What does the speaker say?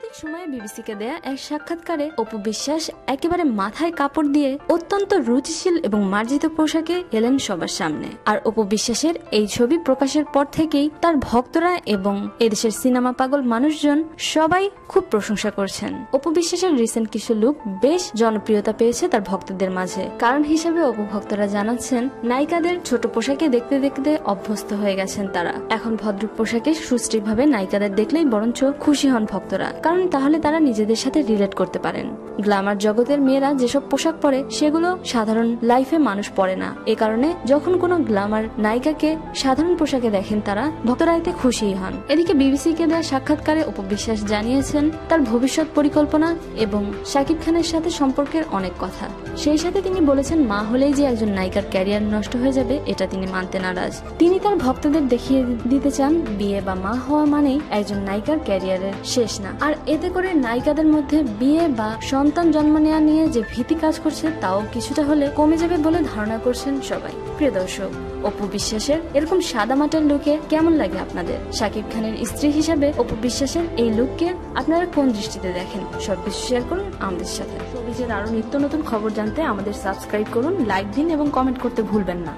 সাম্প্রতিক সময়ে বিবিসিকে দেয়া এক সাক্ষাৎকারে অপু বিশ্বাস একেবারে মাথায় কাপড় দিয়ে অত্যন্ত রুচিশীল এবং মার্জিত পোশাকে এলেন সবার সামনে। আর অপু বিশ্বাসের এই ছবি প্রকাশের পর থেকেই তার ভক্তরা এবং এদেশের সিনেমা পাগল মানুষজন সবাই খুব প্রশংসা করছেন। অপু বিশ্বাসের রিসেন্ট কিছু লুক বেশ জনপ্রিয়তা পেয়েছে তার ভক্তদের মাঝে। কারণ হিসেবে অপু ভক্তরা জানাচ্ছেন, নায়িকাদের ছোট পোশাকে দেখতে দেখতে অভ্যস্ত হয়ে গেছেন তারা। এখন ভদ্র পোশাকে সুশ্রীভাবে নায়িকাদের দেখলেই বরঞ্চ খুশি হন ভক্তরা। কারণ তাহলে তারা নিজেদের সাথে রিলেট করতে পারেন। গ্ল্যামার জগতের মেয়েরা যেসব পোশাক পরে, সেগুলো সাধারণ লাইফে মানুষ পরে না। এ কারণে যখন কোনো গ্ল্যামার নায়িকাকে সাধারণ পোশাকে দেখেন তারা ভক্তরা এতে খুশি হন। এদিকে বিবিসিকে দেওয়া সাক্ষাৎকারে উপবিশ্বাস জানিয়েছেন তার ভবিষ্যৎ পরিকল্পনা এবং শাকিব খানের সাথে সম্পর্কের অনেক কথা। সেই সাথে তিনি বলেছেন, মা হলেই যে একজন নায়িকার ক্যারিয়ার নষ্ট হয়ে যাবে, এটা তিনি মানতে নারাজ। তিনি তার ভক্তদের দেখিয়ে দিতে চান, বিয়ে বা মা হওয়া মানেই একজন নায়িকার ক্যারিয়ারের শেষ না। আর এতে করে নায়িকাদের মধ্যে বিয়ে বা সন্তান জন্ম নেওয়া নিয়ে যে ভীতি কাজ করছে, তাও কিছুটা হলে কমে যাবে বলে ধারণা করছেন সবাই। প্রিয় দর্শক, অপু বিশ্বাসের এরকম সাদা মাটার লুকে কেমন লাগে আপনাদের? শাকিব খানের স্ত্রী হিসাবে অপু বিশ্বাসের এই লুককে আপনারা কোন দৃষ্টিতে দেখেন? সবকিছু শেয়ার করুন আমাদের সাথে। সবিজের আরও নিত্য নতুন খবর জানতে আমাদের সাবস্ক্রাইব করুন, লাইক দিন এবং কমেন্ট করতে ভুলবেন না।